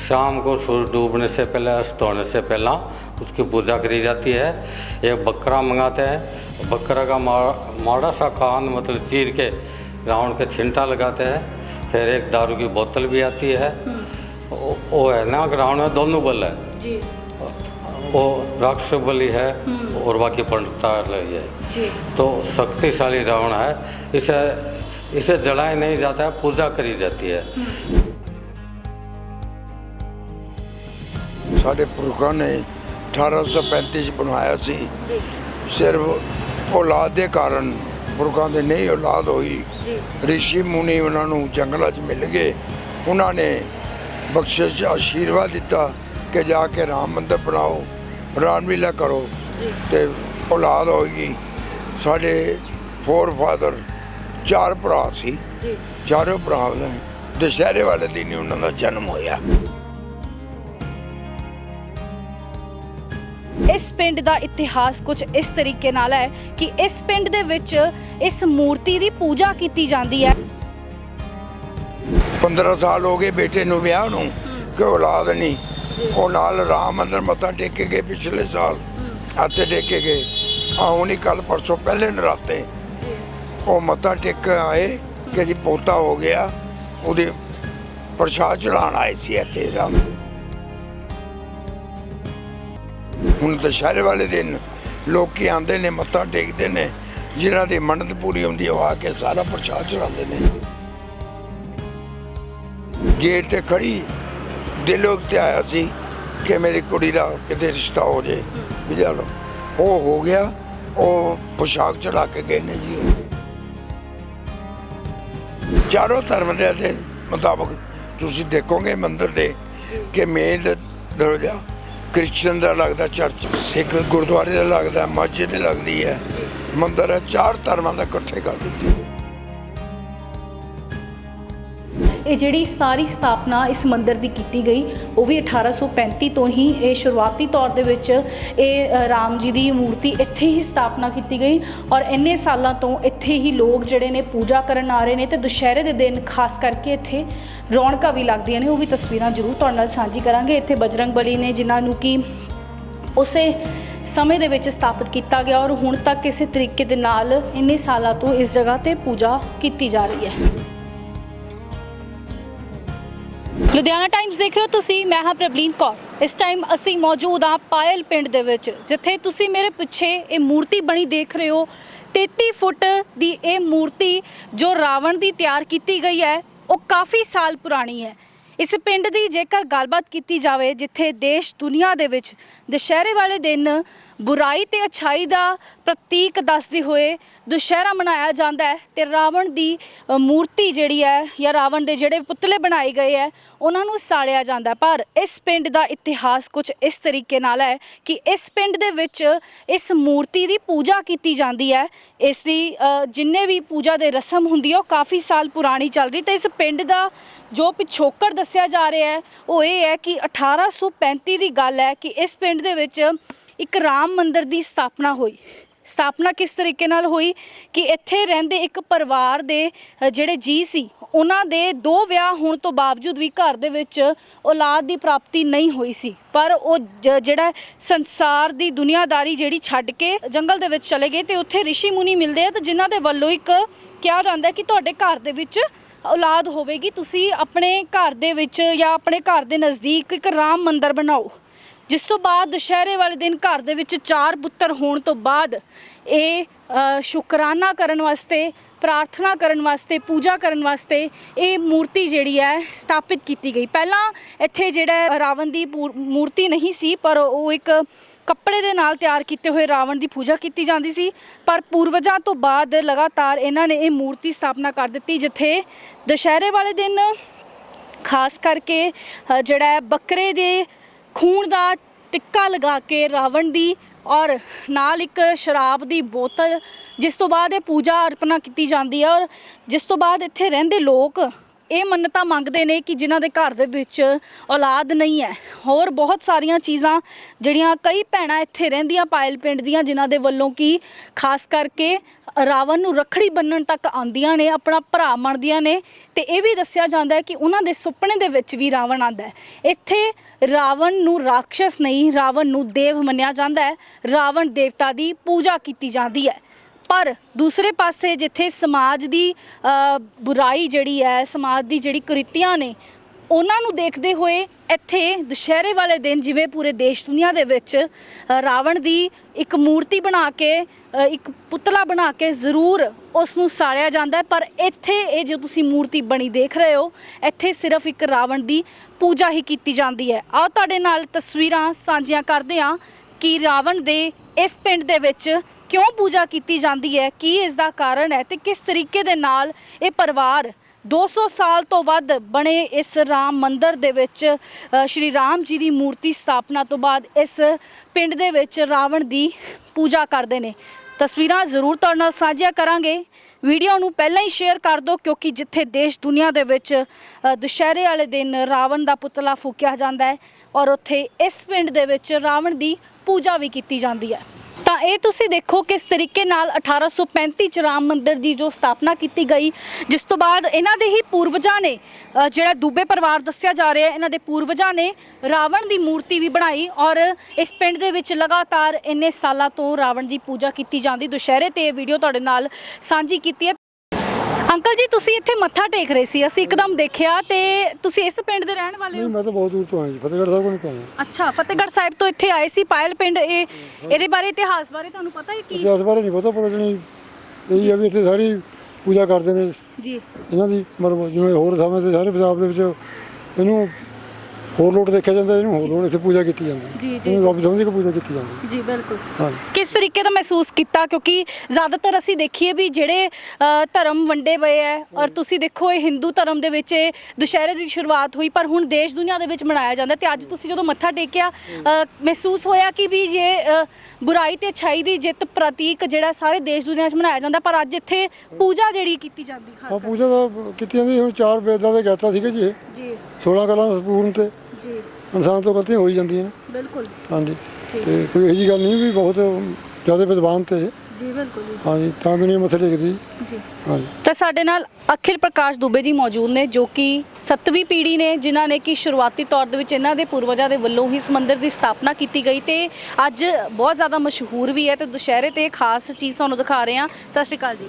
शाम को सूर्य डूबने से पहले अस्त होने से पहला उसकी पूजा करी जाती है। एक बकरा मंगाते हैं बकरा का माड़ा सा कान मतलब चीर के रावण के छिंटा लगाते हैं फिर एक दारू की बोतल भी आती है। वो वो है ना रावण में दोनों बल है। वो राक्षस बलि है और बाकी पंडित है तो शक्तिशाली रावण है इसे इसे जलाया नहीं जाता है पूजा करी जाती है। ਸਾਡੇ ਪੁਰਖਾਂ ਨੇ 1835 ਚ ਬਣਾਇਆ ਸੀ। ਸਿਰਫ ਔਲਾਦ ਦੇ ਕਾਰਨ ਪੁਰਖਾਂ ਦੇ ਨਹੀਂ ਔਲਾਦ ਹੋਈ। ਰਿਸ਼ੀ ਮੁਨੀ ਉਹਨਾਂ ਨੂੰ ਜੰਗਲਾਂ 'ਚ ਮਿਲ ਗਏ। ਉਹਨਾਂ ਨੇ ਬਖਸ਼ਿਸ਼ ਆਸ਼ੀਰਵਾਦ ਦਿੱਤਾ ਕਿ ਜਾ ਕੇ ਰਾਮ ਮੰਦਰ ਬਣਾਓ ਰਾਮਲੀਲਾ ਕਰੋ ਤੇ ਔਲਾਦ ਹੋਏਗੀ ਸਾਡੇ ਫੋਰ ਫਾਦਰ ਚਾਰ ਭਰਾ ਸੀ। ਜੀ। ਚਾਰੋਂ ਭਰਾ ਨੇ। ਦੁਸ਼ਹਿਰੇ ਵਾਲੇ ਦਿਨ ਹੀ ਉਹਨਾਂ ਦਾ ਜਨਮ ਹੋਇਆ। ਇਸ ਪਿੰਡ ਦਾ ਇਤਿਹਾਸ ਕੁਝ ਇਸ ਤਰੀਕੇ ਨਾਲ ਹੈ ਕਿ ਇਸ ਪਿੰਡ ਦੇ ਵਿੱਚ ਇਸ ਮੂਰਤੀ ਦੀ ਪੂਜਾ ਕੀਤੀ ਜਾਂਦੀ ਹੈ। 15 ਸਾਲ ਹੋ ਗਏ ਬੇਟੇ ਨੂੰ ਵਿਆਹ ਨੂੰ, ਕਿ ਔਲਾਦ ਨਹੀਂ। ਉਹ ਨਾਲ ਰਾਮ ਮੰਦਰ ਮੱਥਾ ਟੇਕ ਕੇ ਗਏ ਪਿਛਲੇ ਸਾਲ, ਹੱਥੇ ਟੇਕ ਕੇ ਗਏ। ਆ ਹੁਣੀ ਕੱਲ ਪਰਸੋਂ ਪਹਿਲੇ ਨਰਾਤੇ। ਉਹ ਮੱਥਾ ਟੇਕ ਕੇ ਆਏ ਕਿ ਜੀ ਪੋਤਾ ਹੋ ਗਿਆ, ਉਹਦੇ ਪ੍ਰਸ਼ਾਦ ਚੜਾਉਣ ਆਏ ਸੀ ਇੱਥੇ ਰਾਮ। ਹੁਣ ਦੁਸ਼ਹਿਰੇ ਵਾਲੇ ਦਿਨ ਲੋਕੀ ਆਉਂਦੇ ਨੇ, ਮੱਥਾ ਟੇਕਦੇ ਨੇ, ਜਿਨ੍ਹਾਂ ਦੀ ਮੰਨਤ ਪੂਰੀ ਹੁੰਦੀ ਹੈ, ਉਹ ਆ ਕੇ ਸਾਰਾ ਪ੍ਰਸ਼ਾਦ ਚੜਾਉਂਦੇ ਨੇ। ਗੇਟ ਤੇ ਖੜੀ ਦਿਲੋਂ ਤੇ ਆਇਆ ਸੀ ਕਿ ਮੇਰੀ ਕੁੜੀ ਦਾ ਕਿਤੇ ਰਿਸ਼ਤਾ ਹੋ ਜੇ, ਵੀ ਚਲੋ ਉਹ ਹੋ ਗਿਆ, ਉਹ ਪੁਸ਼ਾਕ ਚੜਾ ਕੇ ਗਏ ਨੇ ਜੀ। ਚਾਰੋਂ ਧਰਮ ਦੇ ਮੁਤਾਬਕ ਤੁਸੀਂ ਦੇਖੋਗੇ ਮੰਦਿਰ ਦੇ ਕਿ ਮੇਨ ਦਰਜਾ ਕ੍ਰਿਸਚਨ ਦਾ ਲੱਗਦਾ ਚਰਚ, ਸਿੱਖ ਗੁਰਦੁਆਰੇ ਦਾ ਲੱਗਦਾ, ਮਸਜਿਦ ਲੱਗਦੀ ਹੈ। ਮੰਦਰ ਹੈ, ਚਾਰ ਧਰਮਾਂ ਦਾ ਇਕੱਠੇ ਕਰ ਦਿੱਤੀ। ਇਹ ਜਿਹੜੀ ਸਾਰੀ ਸਥਾਪਨਾ ਇਸ ਮੰਦਿਰ ਦੀ ਕੀਤੀ ਗਈ, ਉਹ ਵੀ 1835 ਤੋਂ ਹੀ ਇਹ ਸ਼ੁਰੂਆਤੀ ਤੌਰ ਦੇ ਵਿੱਚ ਇਹ ਰਾਮ ਜੀ ਦੀ ਮੂਰਤੀ ਇੱਥੇ ਹੀ ਸਥਾਪਨਾ ਕੀਤੀ ਗਈ ਔਰ ਇੰਨੇ ਸਾਲਾਂ ਤੋਂ ਇੱਥੇ ਹੀ ਲੋਕ ਜਿਹੜੇ ਨੇ ਪੂਜਾ ਕਰਨ ਆ ਰਹੇ ਨੇ ਤੇ ਦੁਸ਼ਹਿਰੇ ਦੇ ਦਿਨ ਖਾਸ ਕਰਕੇ ਇੱਥੇ ਰੌਣਕਾਂ ਵੀ ਲੱਗਦੀਆਂ ਨੇ, ਉਹ ਵੀ ਤਸਵੀਰਾਂ ਜ਼ਰੂਰ ਤੁਹਾਡੇ ਨਾਲ ਸਾਂਝੀ ਕਰਾਂਗੇ। ਇੱਥੇ ਬਜਰੰਗ ਬਲੀ ਨੇ ਜਿਨ੍ਹਾਂ ਨੂੰ ਕਿ ਉਸੇ ਸਮੇਂ ਦੇ ਵਿੱਚ ਸਥਾਪਿਤ ਕੀਤਾ ਗਿਆ ਔਰ ਹੁਣ ਤੱਕ ਕਿਸੇ ਤਰੀਕੇ ਦੇ ਨਾਲ ਇੰਨੇ ਸਾਲਾਂ ਤੋਂ ਇਸ ਜਗ੍ਹਾ ਤੇ ਪੂਜਾ ਕੀਤੀ ਜਾ ਰਹੀ ਹੈ। ਲੁਧਿਆਣਾ ਟਾਈਮਸ ਦੇਖ ਰਹੇ ਹੋ ਤੁਸੀਂ, ਮੈਂ ਹਾਂ ਪ੍ਰਬਲੀਨ ਕੌਰ। ਇਸ ਟਾਈਮ ਅਸੀਂ ਮੌਜੂਦ ਹਾਂ ਪਾਇਲ ਪਿੰਡ ਦੇ ਵਿੱਚ, ਜਿੱਥੇ ਤੁਸੀਂ ਮੇਰੇ ਪਿੱਛੇ ਇਹ ਮੂਰਤੀ ਬਣੀ ਦੇਖ ਰਹੇ ਹੋ। 33 ਫੁੱਟ ਦੀ ਇਹ ਮੂਰਤੀ ਜੋ ਰਾਵਣ ਦੀ ਤਿਆਰ ਕੀਤੀ ਗਈ ਹੈ, ਉਹ ਕਾਫੀ ਸਾਲ ਪੁਰਾਣੀ ਹੈ। ਇਸ ਪਿੰਡ ਦੀ ਜੇਕਰ ਗੱਲਬਾਤ ਕੀਤੀ ਜਾਵੇ, ਜਿੱਥੇ ਦੇਸ਼ ਦੁਨੀਆ ਦੇ ਵਿੱਚ ਦੁਸ਼ਹਿਰੇ ਵਾਲੇ ਦਿਨ ਬੁਰਾਈ ਤੇ ਅਛਾਈ ਦਾ ਪ੍ਰਤੀਕ ਦੱਸਦੇ ਹੋਏ ਦੁਸ਼ਹਿਰਾ ਮਨਾਇਆ ਜਾਂਦਾ ਹੈ ਤੇ ਰਾਵਣ ਦੀ ਮੂਰਤੀ ਜਿਹੜੀ ਹੈ ਜਾਂ ਰਾਵਣ ਦੇ ਜਿਹੜੇ ਪੁਤਲੇ ਬਣਾਏ ਗਏ ਹੈ, ਉਹਨਾਂ ਨੂੰ ਸਾੜਿਆ ਜਾਂਦਾ ਪਰ ਇਸ ਪਿੰਡ ਦਾ ਇਤਿਹਾਸ ਕੁਝ ਇਸ ਤਰੀਕੇ ਨਾਲ ਹੈ ਕਿ ਇਸ ਪਿੰਡ ਦੇ ਵਿੱਚ ਇਸ ਮੂਰਤੀ ਦੀ ਪੂਜਾ ਕੀਤੀ ਜਾਂਦੀ ਹੈ। ਇਸ ਦੀ ਜਿੰਨੇ ਵੀ ਪੂਜਾ ਦੇ ਰਸਮ ਹੁੰਦੀ ਹੈ, ਉਹ ਕਾਫੀ ਸਾਲ ਪੁਰਾਣੀ ਚੱਲ ਰਹੀ ਤੇ ਇਸ ਪਿੰਡ ਦਾ ਜੋ ਪਿਛੋਕੜ ਦੱਸਿਆ ਜਾ ਰਿਹਾ ਹੈ, ਉਹ ਇਹ ਹੈ ਕਿ 1835 ਦੀ ਗੱਲ ਹੈ ਕਿ ਇਸ ਪਿੰਡ ਦੇ ਵਿੱਚ ਇੱਕ ਰਾਮ ਮੰਦਿਰ ਦੀ ਸਥਾਪਨਾ ਹੋਈ। ਸਥਾਪਨਾ ਕਿਸ ਤਰੀਕੇ ਨਾਲ ਹੋਈ? ਕਿ ਇੱਥੇ ਰਹਿੰਦੇ ਇੱਕ ਪਰਿਵਾਰ ਦੇ ਜਿਹੜੇ ਜੀ ਸੀ, ਉਹਨਾਂ ਦੇ ਦੋ ਵਿਆਹ ਹੋਣ ਤੋਂ ਬਾਵਜੂਦ ਵੀ ਘਰ ਦੇ ਵਿੱਚ ਔਲਾਦ ਦੀ ਪ੍ਰਾਪਤੀ ਨਹੀਂ ਹੋਈ ਸੀ। ਪਰ ਉਹ ਜ- ਜਿਹੜਾ ਸੰਸਾਰ ਦੀ ਦੁਨੀਆਦਾਰੀ ਜਿਹੜੀ ਛੱਡ ਕੇ ਜੰਗਲ ਦੇ ਵਿੱਚ ਚਲੇ ਗਏ ਤੇ ਉੱਥੇ ਰਿਸ਼ੀ ਮੁਨੀ ਮਿਲਦੇ ਆ ਤੇ ਜਿਨ੍ਹਾਂ ਦੇ ਵੱਲੋਂ ਇੱਕ ਕਿਹਾ ਜਾਂਦਾ ਕਿ ਤੁਹਾਡੇ ਘਰ ਦੇ ਵਿੱਚ ਔਲਾਦ ਹੋਵੇਗੀ, ਤੁਸੀਂ ਆਪਣੇ ਘਰ ਦੇ ਵਿੱਚ ਜਾਂ ਆਪਣੇ ਘਰ ਦੇ ਨਜ਼ਦੀਕ ਇੱਕ ਰਾਮ ਮੰਦਿਰ ਬਣਾਓ, ਜਿਸ ਤੋਂ ਬਾਅਦ ਦੁਸ਼ਹਿਰੇ ਵਾਲੇ ਦਿਨ ਘਰ ਦੇ ਵਿੱਚ ਚਾਰ ਪੁੱਤਰ ਹੋਣ ਤੋਂ ਬਾਅਦ ਇਹ ਸ਼ੁਕਰਾਨਾ ਕਰਨ ਵਾਸਤੇ ਪ੍ਰਾਰਥਨਾ ਕਰਨ ਵਾਸਤੇ, ਪੂਜਾ ਕਰਨ ਵਾਸਤੇ ਇਹ ਮੂਰਤੀ ਜਿਹੜੀ ਹੈ ਸਥਾਪਿਤ ਕੀਤੀ ਗਈ। ਪਹਿਲਾਂ ਇੱਥੇ ਜਿਹੜਾ ਰਾਵਣ ਦੀ ਪੂਰ- ਮੂਰਤੀ ਨਹੀਂ ਸੀ, ਪਰ ਉਹ ਇੱਕ ਕੱਪੜੇ ਦੇ ਨਾਲ ਤਿਆਰ ਕੀਤੇ ਹੋਏ ਰਾਵਣ ਦੀ ਪੂਜਾ ਕੀਤੀ ਜਾਂਦੀ ਸੀ। ਪਰ ਪੂਰਵਜਾਂ ਤੋਂ ਬਾਅਦ ਲਗਾਤਾਰ ਇਹਨਾਂ ਨੇ ਇਹ ਮੂਰਤੀ ਸਥਾਪਨਾ ਕਰ ਦਿੱਤੀ, ਜਿੱਥੇ ਦੁਸ਼ਹਿਰੇ ਵਾਲੇ ਦਿਨ ਖਾਸ ਕਰਕੇ ਜਿਹੜਾ ਬੱਕਰੇ ਦੇ ਖੂਨ ਦਾ ਟਿੱਕਾ ਲਗਾ ਕੇ ਰਾਵਣ ਦੀ ਔਰ ਨਾਲ ਇੱਕ ਸ਼ਰਾਬ ਦੀ ਬੋਤਲ, ਜਿਸ ਤੋਂ ਬਾਅਦ ਇਹ ਪੂਜਾ ਅਰਪਣਾ ਕੀਤੀ ਜਾਂਦੀ ਹੈ ਔਰ ਜਿਸ ਤੋਂ ਬਾਅਦ ਇੱਥੇ ਰਹਿੰਦੇ ਲੋਕ ਇਹ ਮੰਨਤਾ ਮੰਗਦੇ ਨੇ ਕਿ ਜਿਨ੍ਹਾਂ ਦੇ ਘਰ ਦੇ ਵਿੱਚ ਔਲਾਦ ਨਹੀਂ ਹੈ। ਹੋਰ ਬਹੁਤ ਸਾਰੀਆਂ ਚੀਜ਼ਾਂ ਜਿਹੜੀਆਂ ਕਈ ਭੈਣਾਂ ਇੱਥੇ ਰਹਿੰਦੀਆਂ ਪਾਇਲ ਪਿੰਡ ਦੀਆਂ, ਜਿਨ੍ਹਾਂ ਦੇ ਵੱਲੋਂ ਕੀ ਖਾਸ ਕਰਕੇ ਰਾਵਣ ਨੂੰ ਰੱਖੜੀ ਬੰਨਣ ਤੱਕ ਆਉਂਦੀਆਂ ਨੇ, ਆਪਣਾ ਭਰਾ ਮੰਨਦੀਆਂ ਨੇ। ਤੇ ਇਹ ਵੀ ਦੱਸਿਆ ਜਾਂਦਾ ਹੈ ਕਿ ਉਹਨਾਂ ਦੇ ਸੁਪਨੇ ਦੇ ਵਿੱਚ ਵੀ ਰਾਵਣ ਆਂਦਾ ਹੈ। ਇੱਥੇ ਰਾਵਣ ਨੂੰ ਰਾਖਸ਼ ਨਹੀਂ, ਰਾਵਣ ਨੂੰ ਦੇਵ ਮੰਨਿਆ ਜਾਂਦਾ ਹੈ। ਰਾਵਣ ਦੇਵਤਾ ਦੀ ਪੂਜਾ ਕੀਤੀ ਜਾਂਦੀ ਹੈ। ਪਰ ਦੂਸਰੇ ਪਾਸੇ ਜਿੱਥੇ ਸਮਾਜ ਦੀ ਬੁਰਾਈ ਜਿਹੜੀ ਹੈ, ਸਮਾਜ ਦੀ ਜਿਹੜੀ ਕੁਰੀਤੀਆਂ ਨੇ, ਉਹਨਾਂ ਨੂੰ ਦੇਖਦੇ ਹੋਏ ਇੱਥੇ ਦੁਸ਼ਹਿਰੇ ਵਾਲੇ ਦਿਨ ਜਿਵੇਂ ਪੂਰੇ ਦੇਸ਼ ਦੁਨੀਆ ਦੇ ਵਿੱਚ ਰਾਵਣ ਦੀ ਇੱਕ ਮੂਰਤੀ ਬਣਾ ਕੇ ਇੱਕ ਪੁਤਲਾ ਬਣਾ ਕੇ ਜ਼ਰੂਰ ਉਸ ਨੂੰ ਸਾੜਿਆ ਜਾਂਦਾ ਪਰ ਇੱਥੇ ਇਹ ਜੋ ਤੁਸੀਂ ਮੂਰਤੀ ਬਣੀ ਦੇਖ ਰਹੇ ਹੋ, ਇੱਥੇ ਸਿਰਫ ਇੱਕ ਰਾਵਣ ਦੀ ਪੂਜਾ ਹੀ ਕੀਤੀ ਜਾਂਦੀ ਹੈ। ਆਓ ਤੁਹਾਡੇ ਨਾਲ ਤਸਵੀਰਾਂ ਸਾਂਝੀਆਂ ਕਰਦੇ ਹਾਂ ਕਿ ਰਾਵਣ ਦੇ ਇਸ ਪਿੰਡ ਦੇ ਵਿੱਚ ਕਿਉਂ ਪੂਜਾ ਕੀਤੀ ਜਾਂਦੀ ਹੈ? ਕੀ ਇਸ ਦਾ ਕਾਰਨ ਹੈ? ਤੇ ਕਿਸ ਤਰੀਕੇ ਦੇ ਨਾਲ ਇਹ ਪਰਿਵਾਰ 200 ਸਾਲ ਤੋਂ ਵੱਧ ਬਣੇ ਇਸ ਰਾਮ ਮੰਦਰ ਦੇ ਵਿੱਚ ਸ਼੍ਰੀ ਰਾਮ ਜੀ ਦੀ ਮੂਰਤੀ ਸਥਾਪਨਾ ਤੋਂ ਬਾਅਦ ਇਸ ਪਿੰਡ ਦੇ ਵਿੱਚ ਰਾਵਣ ਦੀ ਪੂਜਾ ਕਰਦੇ ਨੇ। ਤਸਵੀਰਾਂ ਜ਼ਰੂਰ ਤੁਹਾਡੇ ਨਾਲ ਸਾਂਝੀਆਂ ਕਰਾਂਗੇ। ਵੀਡੀਓ ਨੂੰ ਪਹਿਲਾਂ ਹੀ ਸ਼ੇਅਰ ਕਰ ਦਿਓ ਕਿਉਂਕਿ ਜਿੱਥੇ ਦੇਸ਼ ਦੁਨੀਆ ਦੇ ਵਿੱਚ ਅ, ਦੁਸ਼ਹਿਰੇ ਵਾਲੇ ਦਿਨ ਰਾਵਣ ਦਾ ਪੁਤਲਾ ਫੂਕਿਆ ਜਾਂਦਾ ਹੈ ਔਰ ਉੱਥੇ ਇਸ ਪਿੰਡ ਦੇ ਵਿੱਚ ਰਾਵਣ ਦੀ ਪੂਜਾ ਵੀ ਕੀਤੀ ਜਾਂਦੀ ਹੈ। ਤਾਂ ਇਹ ਤੁਸੀਂ ਦੇਖੋ ਕਿਸ ਤਰੀਕੇ ਨਾਲ 1835 ਚ ਰਾਮ ਮੰਦਿਰ ਦੀ ਜੋ ਸਥਾਪਨਾ ਕੀਤੀ ਗਈ ਜਿਸ ਤੋਂ ਬਾਅਦ ਇਹਨਾਂ ਦੇ ਹੀ ਪੂਰਵਜਾਂ ਨੇ ਅ, ਜਿਹੜਾ ਦੂਬੇ ਪਰਿਵਾਰ ਦੱਸਿਆ ਜਾ ਰਿਹਾ ਹੈ ਇਹਨਾਂ ਦੇ ਪੂਰਵਜਾਂ ਨੇ ਰਾਵਣ ਦੀ ਮੂਰਤੀ ਵੀ ਬਣਾਈ ਔਰ ਇਸ ਪਿੰਡ ਦੇ ਵਿੱਚ ਲਗਾਤਾਰ ਇੰਨੇ ਸਾਲਾਂ ਤੋਂ ਰਾਵਣ ਦੀ ਪੂਜਾ ਕੀਤੀ ਜਾਂਦੀ। ਦੁਸ਼ਹਿਰੇ ਤੇ ਇਹ ਵੀਡੀਓ ਤੁਹਾਡੇ ਨਾਲ ਸਾਂਝੀ ਕੀਤੀ ਹੈ। ਅੰਕਲ ਜੀ ਤੁਸੀਂ ਇੱਥੇ ਮੱਥਾ ਟੇਕ ਰਹੇ ਸੀ ਅਸੀਂ ਇੱਕਦਮ ਦੇਖਿਆ ਤੇ ਤੁਸੀਂ ਇਸ ਪਿੰਡ ਦੇ ਰਹਿਣ ਵਾਲੇ ਨਹੀਂ ਹੋ ਮੈਂ ਤਾਂ ਬਹੁਤ ਦੂਰ ਤੋਂ ਆਇਆ ਜੀ ਫਤਿਹਗੜ੍ਹ ਸਾਹਿਬ ਕੋਲ ਤੋਂ ਆਇਆ। ਅੱਛਾ ਫਤਿਹਗੜ੍ਹ ਸਾਹਿਬ ਤੋਂ ਇੱਥੇ ਆਏ ਸੀ ਪਾਇਲ ਪਿੰਡ ਇਹ ਇਹਦੇ ਬਾਰੇ ਇਤਿਹਾਸ ਬਾਰੇ ਤੁਹਾਨੂੰ ਪਤਾ ਹੈ ਕੀ? ਇਤਿਹਾਸ ਬਾਰੇ ਨਹੀਂ ਪਤਾ ਪਤਾ ਨਹੀਂ। ਇਹ ਆ ਵੀ ਇੱਥੇ ਸਾਰੀ ਪੂਜਾ ਕਰਦੇ ਨੇ ਜੀ। ਇਹਨਾਂ ਦੀ ਮਤਲਬ ਜਿਵੇਂ ਹੋਰ ਥਾਵਾਂ ਤੇ ਸਾਰੇ ਪੰਜਾਬ ਦੇ ਵਿੱਚ ਇਹਨੂੰ ਹੋਰ ਲੋਟ ਦੇਖਿਆ ਜਾਂਦਾ ਇਹਨੂੰ ਹੋਰ ਲੋਟ ਇੱਥੇ ਪੂਜਾ ਕੀਤੀ ਜਾਂਦੀ ਜੀ, ਜੀ। ਇਹਨੂੰ ਰੱਬ ਸਮਝ ਕੇ ਪੂਜਾ ਕੀਤੀ ਜਾਂਦੀ ਜੀ ਬਿਲਕੁਲ। ਹਾਂਜੀ। ਕਿਸ ਤਰੀਕੇ ਦਾ ਮਹਿਸੂਸ ਕੀਤਾ? ਕਿਉਂਕਿ ਜ਼ਿਆਦਾਤਰ ਅਸੀਂ ਦੇਖੀਏ ਵੀ ਜਿਹੜੇ ਅ, ਧਰਮ ਵੰਡੇ ਪਏ ਐ ਔਰ ਤੁਸੀਂ ਦੇਖੋ ਇਹ ਹਿੰਦੂ ਧਰਮ ਦੇ ਵਿੱਚ ਇਹ ਦੁਸ਼ਹਿਰੇ ਦੀ ਸ਼ੁਰੂਆਤ ਹੋਈ ਪਰ ਹੁਣ ਦੇਸ਼ ਦੁਨੀਆ ਦੇ ਵਿੱਚ ਮਨਾਇਆ ਜਾਂਦਾ ਤੇ ਅੱਜ ਤੁਸੀਂ ਜਦੋਂ ਮੱਥਾ ਟੇਕਿਆ ਅ, ਮਹਿਸੂਸ ਹੋਇਆ ਕਿ ਵੀ ਇਹ ਅ, ਬੁਰਾਈ ਤੇ ਅੱਛਾਈ ਦੀ ਜਿੱਤ ਪ੍ਰਤੀਕ ਜਿਹੜਾ ਸਾਰੇ ਦੇਸ਼ ਦੁਨੀਆ 'ਚ ਮਨਾਇਆ ਜਾਂਦਾ ਪਰ ਅੱਜ ਇੱਥੇ ਪੂਜਾ ਜਿਹੜੀ ਕੀਤੀ ਜਾਂਦੀ ਖਾਸ ਆ ਪੂਜਾ ਦਾ ਕੀਤੀ ਜਾਂਦੀ ਹੁਣ ਚਾਰ ਵੇਦਾਂ ਦੇ ਗਾਤਾ ਸੀਗੇ ਜੀ ਇਹ। ਜੀ। 16 ਕਲਾਂ ਸੰਪੂਰਨ ਤੇ। ਜੀ। ਇਨਸਾਨ ਤੋਂ ਗਲਤੀਆਂ ਹੋਈ ਜਾਂਦੀਆਂ ਨੇ। ਬਿਲਕੁਲ। ਹਾਂਜੀ। ਤੇ ਕੋਈ ਇਹੋ ਜਿਹੀ ਗੱਲ ਨਹੀਂ ਵੀ ਬਹੁਤ ਜ਼ਿਆਦਾ ਵਿਦਵਾਨ ਤੇ। ਜੀ ਬਿਲਕੁਲ ਹਾਂਜੀ ਤਾਂ ਦੁਨੀਆ ਮੱਥੇ ਟੇਕਦੀ। ਜੀ। ਹਾਂਜੀ। ਤਾਂ ਸਾਡੇ ਨਾਲ ਅਖਿਲ ਪ੍ਰਕਾਸ਼ ਦੁਬੇ ਜੀ ਮੌਜੂਦ ਨੇ ਜੋ ਕਿ ਸੱਤਵੀਂ ਪੀੜ੍ਹੀ ਨੇ ਜਿਨ੍ਹਾਂ ਨੇ ਕਿ ਸ਼ੁਰੂਆਤੀ ਤੌਰ ਦੇ ਵਿੱਚ ਇਹਨਾਂ ਦੇ ਪੂਰਵਜਾਂ ਦੇ ਵੱਲੋਂ ਹੀ ਇਸ ਮੰਦਿਰ ਦੀ ਸਥਾਪਨਾ ਕੀਤੀ ਗਈ ਤੇ ਅੱਜ ਬਹੁਤ ਜ਼ਿਆਦਾ ਮਸ਼ਹੂਰ ਵੀ ਹੈ ਤੇ ਦੁਸ਼ਹਿਰੇ ਤੇ ਇਹ ਖਾਸ ਚੀਜ਼ ਤੁਹਾਨੂੰ ਦਿਖਾ ਰਹੇ ਹਾਂ। ਸਤਿ ਸ਼੍ਰੀ ਅਕਾਲ ਜੀ।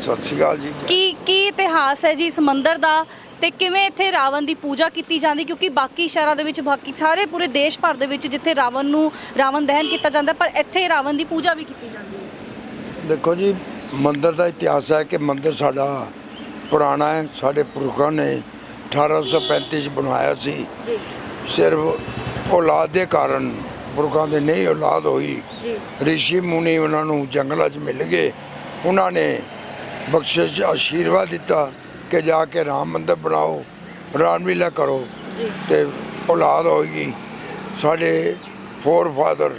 ਸਤਿ ਸ਼੍ਰੀ ਅਕਾਲ ਜੀ। ਕੀ ਕੀ ਇਤਿਹਾਸ ਹੈ ਜੀ ਇਸ ਮੰਦਿਰ ਦਾ? ਤੇ ਕਿਵੇਂ ਇੱਥੇ ਰਾਵਣ ਦੀ ਪੂਜਾ ਕੀਤੀ ਜਾਂਦੀ? ਕਿਉਂਕਿ ਬਾਕੀ ਸ਼ਹਿਰਾਂ ਦੇ ਵਿੱਚ ਬਾਕੀ ਸਾਰੇ ਪੂਰੇ ਦੇਸ਼ ਭਰ ਦੇ ਵਿੱਚ ਜਿੱਥੇ ਰਾਵਣ ਨੂੰ ਰਾਵਣ ਦਹਨ ਕੀਤਾ ਜਾਂਦਾ ਪਰ ਇੱਥੇ ਰਾਵਣ ਦੀ ਪੂਜਾ ਵੀ ਕੀਤੀ ਜਾਂਦੀ ਹੈ। ਦੇਖੋ ਜੀ ਮੰਦਿਰ ਦਾ ਇਤਿਹਾਸ ਹੈ ਕਿ ਮੰਦਿਰ ਸਾਡਾ ਪੁਰਾਣਾ ਹੈ ਸਾਡੇ ਪੁਰਖਾਂ ਨੇ 1835 ਚ ਬਣਵਾਇਆ ਸੀ। ਜੀ। ਸਿਰਫ ਔਲਾਦ ਦੇ ਕਾਰਨ ਪੁਰਖਾਂ ਦੇ ਨਹੀਂ ਔਲਾਦ ਹੋਈ। ਜੀ। ਰਿਸ਼ੀ ਮੁਨੀ ਉਹਨਾਂ ਨੂੰ ਜੰਗਲਾਂ 'ਚ ਮਿਲ ਗਏ। ਉਹਨਾਂ ਨੇ ਬਖਸ਼ਿਸ਼ ਆਸ਼ੀਰਵਾਦ ਦਿੱਤਾ। ਕਿ ਜਾ ਕੇ ਰਾਮ ਮੰਦਿਰ ਬਣਾਓ ਰਾਮਲੀਲਾ ਕਰੋ ਤੇ ਔਲਾਦ ਹੋਏਗੀ। ਸਾਡੇ ਫੋਰ ਫਾਦਰ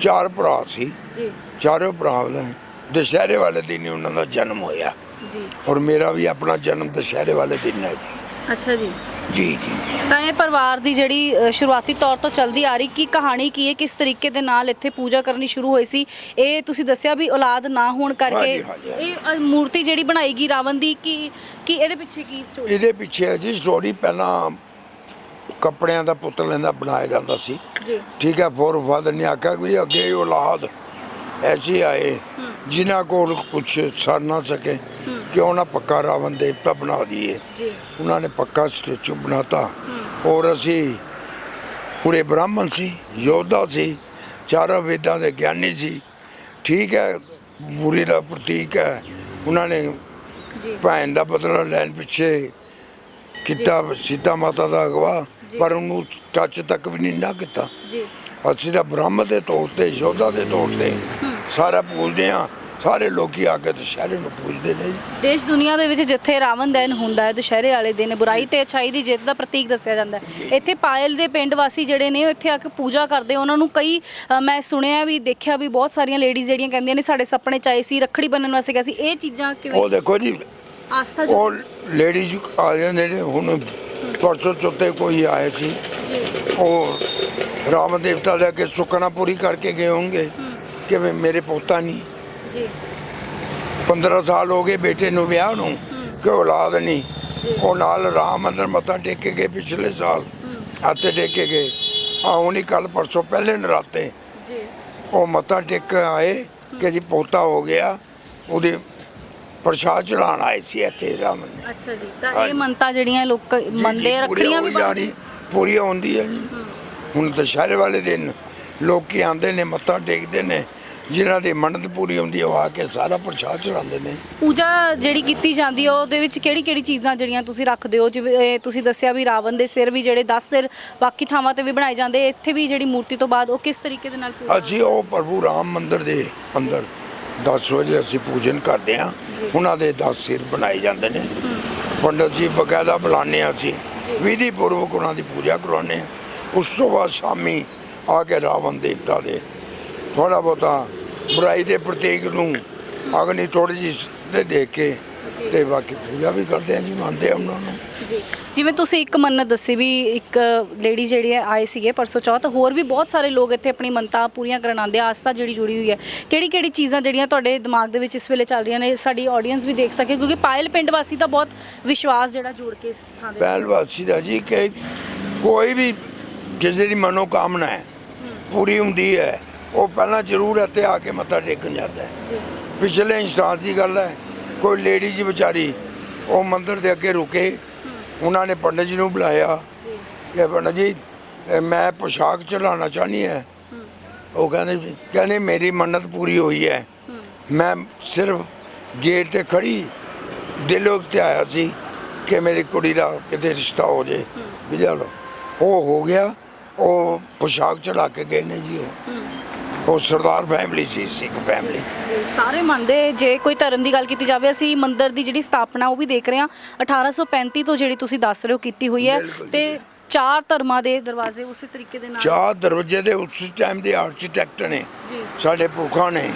ਚਾਰ ਭਰਾ ਸੀ। ਜੀ। ਚਾਰੋਂ ਭਰਾ ਨੇ। ਦੁਸ਼ਹਿਰੇ ਵਾਲੇ ਦਿਨ ਹੀ ਉਹਨਾਂ ਦਾ ਜਨਮ ਹੋਇਆ। ਜੀ। ਔਰ ਮੇਰਾ ਵੀ ਆਪਣਾ ਜਨਮ ਦੁਸ਼ਹਿਰੇ ਵਾਲੇ ਦਿਨ ਹੈ ਜੀ। ਅੱਛਾ ਜੀ। ਜੀ ਜੀ। ਤਾਂ ਇਹ ਪਰਿਵਾਰ ਦੀ ਜਿਹੜੀ ਅ, ਸ਼ੁਰੂਆਤੀ ਤੌਰ ਤੋਂ ਚੱਲਦੀ ਆ ਰਹੀ ਕੀ ਕਹਾਣੀ ਕੀ ਹੈ? ਕਿਸ ਤਰੀਕੇ ਦੇ ਨਾਲ ਇੱਥੇ ਪੂਜਾ ਕਰਨੀ ਸ਼ੁਰੂ ਹੋਈ ਸੀ? ਇਹ ਤੁਸੀਂ ਦੱਸਿਆ ਵੀ ਔਲਾਦ ਨਾ ਹੋਣ ਕਰਕੇ ਹਾਂਜੀ, ਹਾਂਜੀ, ਹਾਂਜੀ। ਇਹ ਅ, ਮੂਰਤੀ ਜਿਹੜੀ ਬਣਾਈ ਗਈ ਰਾਵਣ ਦੀ ਕੀ ਕੀ ਇਹਦੇ ਪਿੱਛੇ ਕੀ ਸਟੋਰੀ ਇਹਦੇ ਪਿੱਛੇ ਹੈ ਜੀ ਸਟੋਰੀ ਪਹਿਲਾਂ ਕੱਪੜਿਆਂ ਦਾ ਪੁਤਲੇ ਦਾ ਬਣਾਇਆ ਜਾਂਦਾ ਸੀ। ਜੀ। ਠੀਕ ਹੈ ਫੋਰ ਫਾਦਰ ਨੇ ਆਖਿਆ ਵੀ ਅੱਗੇ ਔਲਾਦ ਐਸੀ ਆਏ। ਜਿਨ੍ਹਾਂ ਕੋਲ ਕੁਝ ਸਰ ਨਾ ਸਕੇ ਕਿਉਂ ਨਾ ਪੱਕਾ ਰਾਵਣ ਦੇਵਤਾ ਬਣਾ ਦਈਏ। ਜੀ। ਉਹਨਾਂ ਨੇ ਪੱਕਾ ਸਟੈਚੂ ਬਣਾਤਾ। ਔਰ ਅਸੀਂ ਪੂਰੇ ਬ੍ਰਾਹਮਣ ਸੀ ਯੋਧਾ ਸੀ ਚਾਰਾਂ ਵੇਦਾਂ ਦੇ ਗਿਆਨੀ ਸੀ। ਠੀਕ ਹੈ ਬੁਰੀ ਦਾ ਪ੍ਰਤੀਕ ਹੈ। ਉਹਨਾਂ ਨੇ ਜੀ। ਭੈਣ ਦਾ ਬਦਲਾ ਲੈਣ ਪਿੱਛੇ ਕੀਤਾ ਸੀਤਾ ਮਾਤਾ ਦਾ ਅਗਵਾ ਪਰ ਉਹਨੂੰ ਟੱਚ ਤੱਕ ਵੀ ਨਹੀਂ ਨਾ ਕੀਤਾ। ਜੀ। ਅਸੀਂ ਤਾਂ ਬ੍ਰਹਮ ਦੇ ਤੌਰ ਤੇ ਯੋਧਾ ਦੇ ਤੌਰ ਤੇ ਸਾਰਾ ਪੂਜਦੇ ਆ ਸਾਰੇ ਲੋਕੀ ਆ ਕੇ ਦੁਸ਼ਹਿਰੇ ਨੂੰ ਪੂਜਦੇ ਨੇ ਜੀ। ਦੇਸ਼ ਦੁਨੀਆ ਦੇ ਵਿੱਚ ਜਿੱਥੇ ਰਾਵਣ ਦਹਨ ਹੁੰਦਾ ਹੈ ਦੁਸ਼ਹਿਰੇ ਵਾਲੇ ਦਿਨ ਬੁਰਾਈ ਤੇ ਅੱਛਾਈ ਦੀ ਜਿੱਤ ਦਾ ਪ੍ਰਤੀਕ ਦੱਸਿਆ ਜਾਂਦਾ ਹੈ। ਇੱਥੇ ਪਾਇਲ ਦੇ ਪਿੰਡ ਵਾਸੀ ਜਿਹੜੇ ਨੇ ਉਹ ਇੱਥੇ ਆ ਕੇ ਪੂਜਾ ਕਰਦੇ ਉਹਨਾਂ ਨੂੰ ਕਈ ਅ, ਮੈਂ ਸੁਣਿਆ ਵੀ ਦੇਖਿਆ ਵੀ ਬਹੁਤ ਸਾਰੀਆਂ ਲੇਡੀਜ਼ ਜਿਹੜੀਆਂ ਕਹਿੰਦੀਆਂ ਨੇ ਸਾਡੇ ਸੁਪਨੇ ਚ ਆਏ ਸੀ ਰੱਖੜੀ ਬੰਨਣ ਵਾਸਤੇ ਗਿਆ ਸੀ। ਇਹ ਚੀਜ਼ਾਂ ਕਿਵੇਂ? ਉਹ ਦੇਖੋ ਜੀ ਆਸਥਾ ਉਹ ਜੋ ਲੇਡੀਜ਼ ਆ ਜਾਂਦੇ ਨੇ ਹੁਣ ਪਰਸੋਂ ਚੌਥੇ ਕੋਈ ਆਏ ਸੀ। ਉਹ ਰਾਮ ਦੇਵਤਾ ਦੇ ਅੱਗੇ ਸੁਖਨਾ ਪੂਰੀ ਕਰਕੇ ਗਏ ਹੋਣਗੇ। ਕਿ ਵੀ ਮੇਰੇ ਪੋਤਾ ਨਹੀਂ ਜੀ। 15 ਸਾਲ ਹੋ ਗਏ ਬੇਟੇ ਨੂੰ ਵਿਆਹ ਨੂੰ ਕਿ ਔਲਾਦ ਨਹੀਂ। ਉਹ ਨਾਲ ਰਾਮ ਮੰਦਰ ਮੱਥਾ ਟੇਕ ਕੇ ਗਏ ਪਿਛਲੇ ਸਾਲ ਹੱਥੇ ਟੇਕ ਕੇ ਗਏ। ਆ ਹੁਣੀ ਕੱਲ ਪਰਸੋਂ ਪਹਿਲੇ ਨਰਾਤੇ। ਜੀ। ਉਹ ਮੱਥਾ ਟੇਕ ਕੇ ਆਏ ਕਿ ਜੀ ਪੋਤਾ ਹੋ ਗਿਆ ਉਹਦੇ ਪ੍ਰਸ਼ਾਦ ਚੜਾਉਣ ਆਏ ਸੀ ਇੱਥੇ ਰਾਮ ਨੇ ਅੱਛਾ ਜੀ ਤਾਂ ਇਹ। ਮੰਨਤਾ ਜਿਹੜੀਆਂ ਲੋਕ ਪੂਰੀ ਰੱਖੜੀਆਂ ਵੀ ਜਾਣੀ, ਪੂਰੀ ਹੁੰਦੀ ਹੈ। ਜੀ ਹੁਣ ਦੁਸ਼ਹਿਰੇ ਵਾਲੇ ਦਿਨ ਲੋਕੀ ਆਉਂਦੇ ਨੇ ਮੱਥਾ ਟੇਕਦੇ ਨੇ ਜਿਨ੍ਹਾਂ ਦੀ ਮੰਨਤ ਪੂਰੀ ਹੁੰਦੀ ਹੈ ਉਹ ਆ ਕੇ ਸਾਰਾ ਪ੍ਰਸ਼ਾਦ ਚੜਾਉਂਦੇ ਨੇ। ਪੂਜਾ ਜਿਹੜੀ ਕੀਤੀ ਜਾਂਦੀ ਹੈ ਉਹਦੇ ਵਿੱਚ ਕਿਹੜੀ ਕਿਹੜੀ ਚੀਜ਼ਾਂ ਜਿਹੜੀਆਂ ਤੁਸੀਂ ਰੱਖਦੇ ਹੋ? ਜਿਵੇਂ ਇਹ ਤੁਸੀਂ ਦੱਸਿਆ ਵੀ ਰਾਵਣ ਦੇ ਸਿਰ ਵੀ ਜਿਹੜੇ 10 ਸਿਰ ਬਾਕੀ ਥਾਵਾਂ ਤੇ ਵੀ ਬਣਾਏ ਜਾਂਦੇ ਇੱਥੇ ਵੀ ਜਿਹੜੀ ਮੂਰਤੀ ਤੋਂ ਬਾਅਦ ਉਹ ਕਿਸ ਤਰੀਕੇ ਦੇ ਨਾਲ ਪੂਜਾ ਅਸੀਂ ਉਹ ਪ੍ਰਭੂ ਰਾਮ ਮੰਦਿਰ ਦੇ ਅੰਦਰ 10 ਵਜੇ ਅਸੀਂ ਪੂਜਨ ਕਰਦੇ ਹਾਂ। ਉਹਨਾਂ ਦੇ 10 ਸਿਰ ਬਣਾਏ ਜਾਂਦੇ ਨੇ। ਪੰਡਤ ਜੀ ਬਕਾਇਦਾ ਬੁਲਾਉਂਦੇ ਹਾਂ ਅਸੀਂ। ਵਿਧੀ ਪੂਰਵਕ ਉਹਨਾਂ ਦੀ ਪੂਜਾ ਕਰਵਾਉਂਦੇ ਹਾਂ। ਉਸ ਤੋਂ ਬਾਅਦ ਸ਼ਾਮੀ ਆ ਕੇ ਰਾਵਣ ਦੇਵਤਾ ਦੇ ਥੋੜਾ ਬਹੁਤਾ ਬੁਰਾਈ ਦੇ ਪ੍ਰਤੀਕ ਨੂੰ ਅਗਨੀ ਥੋੜੀ ਜਿਹੀ ਦੇ ਦੇ ਕੇ ਤੇ ਬਾਕੀ ਪੂਜਾ ਵੀ ਕਰਦੇ ਹਾਂ ਜੀ ਮੰਨਦੇ ਹਾਂ ਉਹਨਾਂ ਨੂੰ। ਜੀ। ਜਿਵੇਂ ਤੁਸੀਂ ਇੱਕ ਮੰਨਤ ਦੱਸੀ ਵੀ ਇੱਕ ਲੇਡੀ ਜਿਹੜੀ ਹੈ ਆਏ ਸੀਗੇ ਪਰਸੋਂ ਚੌਥ ਹੋਰ ਵੀ ਬਹੁਤ ਸਾਰੇ ਲੋਕ ਇੱਥੇ ਆਪਣੀ ਮੰਨਤਾਂ ਪੂਰੀਆਂ ਕਰਨ ਆਉਂਦੇ ਆ। ਆਸਥਾ ਜਿਹੜੀ ਜੁੜੀ ਹੋਈ ਹੈ। ਕਿਹੜੀ ਕਿਹੜੀ ਚੀਜ਼ਾਂ ਜਿਹੜੀਆਂ ਤੁਹਾਡੇ ਦਿਮਾਗ ਦੇ ਵਿੱਚ ਇਸ ਵੇਲੇ ਚੱਲ ਰਹੀਆਂ ਨੇ ਸਾਡੀ ਆਡੀਅנס ਵੀ ਦੇਖ ਸਕੇ ਕਿਉਂਕਿ ਪਾਇਲ ਪਿੰਡ ਵਾਸੀ ਤਾਂ ਬਹੁਤ ਵਿਸ਼ਵਾਸ ਜਿਹੜਾ ਜੋੜ ਕੇ ਇਸ ਥਾਂ ਦੇ ਪਹਿਲ ਵਾਸੀ ਦਾ ਜੀ ਕਿ ਕੋਈ ਵੀ ਕਿਸੇ ਦੀ ਮਨੋਕਾਮਨਾ ਹੈ। ਪੂਰੀ ਹੁੰਦੀ ਹੈ। ਉਹ ਪਹਿਲਾਂ ਜ਼ਰੂਰ ਇੱਥੇ ਆ ਕੇ ਮੱਥਾ ਟੇਕਣ ਜਾਂਦਾ ਹੈ। ਪਿਛਲੇ ਇੰਸਟਾਂਸ ਦੀ ਗੱਲ ਹੈ ਕੋਈ ਲੇਡੀ ਜੀ ਵਿਚਾਰੀ ਉਹ ਮੰਦਿਰ ਦੇ ਅੱਗੇ ਰੁਕੇ ਉਹਨਾਂ ਨੇ ਪੰਡਤ ਜੀ ਨੂੰ ਬੁਲਾਇਆ। ਜੀ। ਕਿ ਪੰਡਤ ਜੀ ਮੈਂ ਪੋਸ਼ਾਕ ਚੜਾਉਣਾ ਚਾਹਨੀ ਹੈ। ਉਹ ਕਹਿੰਦੇ ਜੀ ਕਹਿੰਦੇ ਮੇਰੀ ਮੰਨਤ ਪੂਰੀ ਹੋਈ ਹੈ। ਮੈਂ ਸਿਰਫ ਗੇਟ ਤੇ ਖੜੀ ਦਿਲੋਂ ਤੇ ਆਇਆ ਸੀ ਕਿ ਮੇਰੀ ਕੁੜੀ ਦਾ ਕਿਤੇ ਰਿਸ਼ਤਾ ਹੋ ਜੇ। ਵੀ ਚਲੋ ਉਹ ਹੋ ਗਿਆ ਉਹ ਪੋਸ਼ਾਕ ਚੜਾ ਕੇ ਗਏ ਨੇ ਜੀ ਉਹ। ਉਹ ਸਰਦਾਰ ਫੈਮਿਲੀ ਸੀ ਸਿੱਖ ਫੈਮਿਲੀ। ਸਾਰੇ ਮੰਨਦੇ ਜੇ ਕੋਈ ਧਰਮ ਦੀ ਗੱਲ ਕੀਤੀ ਜਾਵੇ ਅਸੀਂ ਮੰਦਿਰ ਦੀ ਜਿਹੜੀ ਸਥਾਪਨਾ ਉਹ ਵੀ ਦੇਖ ਰਹੇ ਹਾਂ। 1835 ਤੋਂ ਜਿਹੜੀ ਤੁਸੀਂ ਦੱਸ ਰਹੇ ਹੋ ਕੀਤੀ ਹੋਈ ਹੈ। ਬਿਲਕੁਲ ਤੇ ਚਾਰ ਧਰਮਾਂ ਦੇ ਦਰਵਾਜ਼ੇ ਉਸੇ ਤਰੀਕੇ ਦੇ ਨਾਲ। ਚਾਰ ਦਰਵਾਜ਼ੇ ਦੇ ਉਸ ਟਾਈਮ ਦੇ ਆਰਕੀਟੈਕਟ ਨੇ ਜੀ। ਸਾਡੇ ਪੁਰਖਾਂ ਨੇ।